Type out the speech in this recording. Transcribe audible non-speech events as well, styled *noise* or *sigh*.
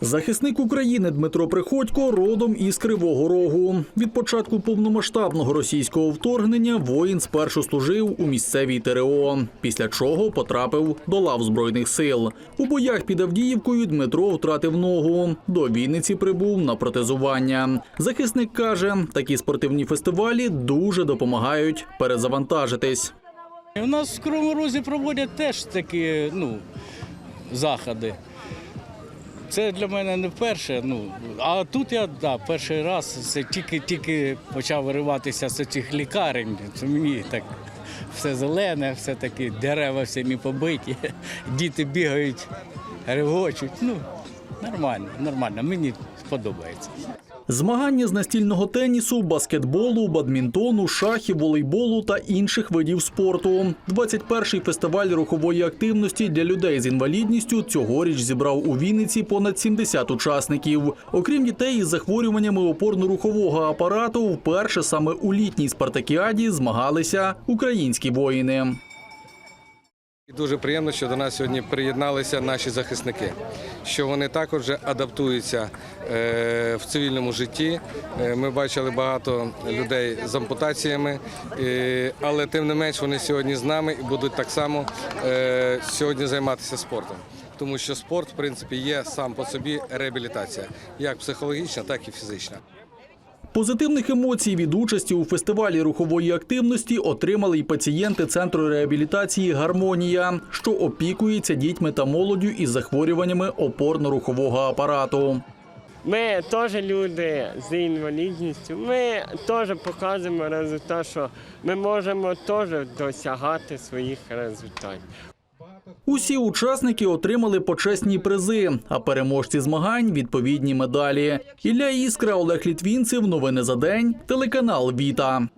Захисник України Дмитро Приходько родом із Кривого Рогу. Від початку повномасштабного російського вторгнення воїн спершу служив у місцевій ТРО, після чого потрапив до лав збройних сил. У боях під Авдіївкою Дмитро втратив ногу. До Вінниці прибув на протезування. Захисник каже, такі спортивні фестивалі дуже допомагають перезавантажитись. У нас в Кривому Розі проводять теж такі ну, заходи. Це для мене не вперше. Ну, а тут я да, перший раз це тільки-тільки почав вириватися з цих лікарень. Це мені так все зелене, все таке дерева всі побиті, *laughs* діти бігають, регочуть. Ну, нормально, нормально, мені сподобається. Змагання з настільного тенісу, баскетболу, бадмінтону, шахів, волейболу та інших видів спорту. 21-й фестиваль рухової активності для людей з інвалідністю цьогоріч зібрав у Вінниці понад 70 учасників. Окрім дітей із захворюваннями опорно-рухового апарату, вперше саме у літній спартакіаді змагалися українські воїни. І Дуже приємно, що до нас сьогодні приєдналися наші захисники, що вони також адаптуються е, в цивільному житті. Е, Ми бачили багато людей з ампутаціями, е, але тим не менш вони сьогодні з нами і будуть так само сьогодні займатися спортом. Тому що спорт, в принципі, є сам по собі реабілітація, як психологічна, так і фізична. Позитивних емоцій від участі у фестивалі рухової активності отримали й пацієнти центру реабілітації Гармонія, що опікується дітьми та молоддю із захворюваннями опорно-рухового апарату. Ми теж люди з інвалідністю. Ми теж показуємо результат, що ми можемо теж досягати своїх результатів. Усі учасники отримали почесні призи, а переможці змагань відповідні медалі. Ілля Іскра, Олег Літвінцев. Новини за день. Телеканал Віта.